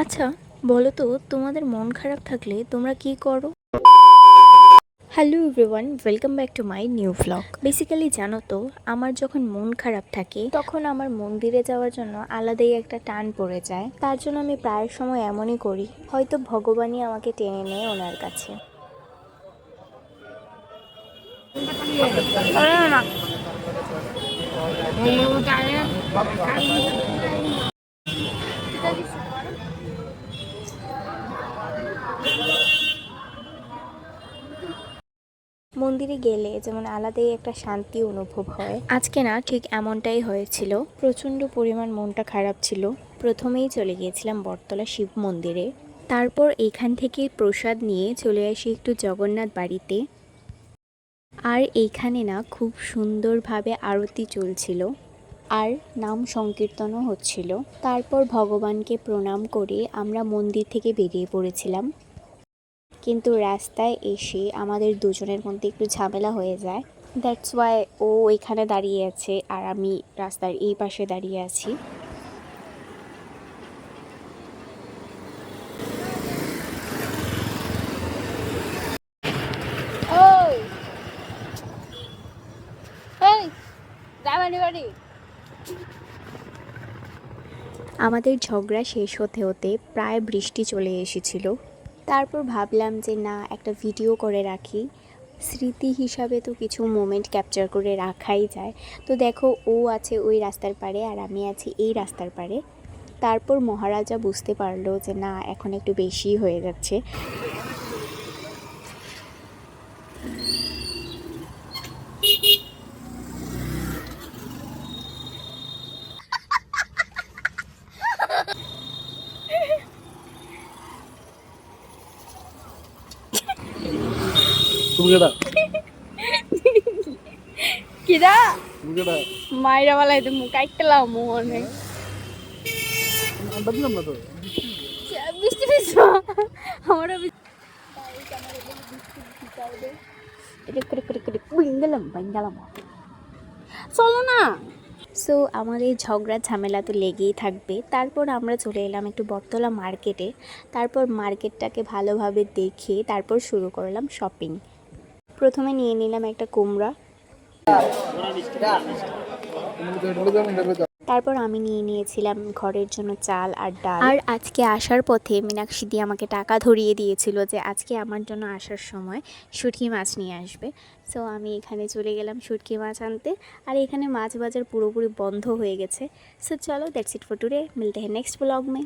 আচ্ছা বলো তো তোমাদের মন খারাপ থাকলে তোমরা কি করো? Hello everyone welcome back to my new vlog basically জানো তো আমার যখন মন খারাপ থাকে, তখন আমার মন্দিরে যাওয়ার জন্য আলাদাই একটা টান পড়ে যায়। তার জন্য আমি প্রায় সময় এমনই করি, হয়তো ভগবানই আমাকে টেনে নেয় ওনার কাছে। মন্দিরে গেলে যেমন আলাদাই একটা শান্তি অনুভব হয়। আজকে না ঠিক এমনটাই হয়েছিল। প্রচণ্ড পরিমাণ মনটা খারাপ ছিল। প্রথমেই চলে গিয়েছিলাম বটতলা শিব মন্দিরে। তারপর এখান থেকে প্রসাদ নিয়ে চলে আসি একটু জগন্নাথ বাড়িতে। আর এইখানে না খুব সুন্দরভাবে আরতি চলছিল। আর নাম সংকীর্তনও হচ্ছিল। তারপর ভগবানকে প্রণাম করে আমরা মন্দির থেকে বেরিয়ে পড়েছিলাম। কিন্তু রাস্তায় এসে আমাদের দুজনের মধ্যে একটু ঝামেলা হয়ে যায়। দ্যাটস ওয়াই ও এখানে দাঁড়িয়ে আছে আর আমি রাস্তার এই পাশে দাঁড়িয়ে আছি। আমাদের ঝগড়া শেষ হতে হতে প্রায় বৃষ্টি চলে এসেছিল। তারপর ভাবলাম যে না, একটা ভিডিও করে রাখি। স্মৃতি হিসাবে তো কিছু মোমেন্ট ক্যাপচার করে রাখাই যায়। তো দেখো, ও আছে ওই রাস্তার পারে আর আমি আছি এই রাস্তার পারে তারপর মহারাজা বুঝতে পারল যে না, এখন একটু বেশি হয়ে যাচ্ছে। তুমি কেডা কিরা? তুমি কেডা মাইরা বালাই তুমি কাইটলাম মনে আমরা দিলাম না তো? বৃষ্টি বৃষ্টি। বিঙ্গালাম চলো না। সো আমাদের ঝগড়া ঝামেলা তো লেগেই থাকবে। তারপর আমরা চলে এলাম একটু বটতলা মার্কেটে। তারপর মার্কেটটাকে ভালোভাবে দেখে তারপর শুরু করলাম শপিং প্রথমে নিয়ে নিলাম একটা কুমড়া। তারপর আমি নিয়ে নিয়েছিলাম ঘরের জন্য চাল আর ডাল। আর আজকে আসার পথে মীনাক্ষী দিয়ে আমাকে টাকা ধরিয়ে দিয়েছিল যে আজকে আমার জন্য আসার সময় শুটকি মাছ নিয়ে আসবে। সো আমি এখানে চলে গেলাম শুটকি মাছ আনতে। আর এখানে মাছ বাজার পুরোপুরি বন্ধ হয়ে গেছে। সো চলো দ্যাটস ইট ফর টুডে মিলতে হ্যাঁ নেক্সট ব্লগ মে।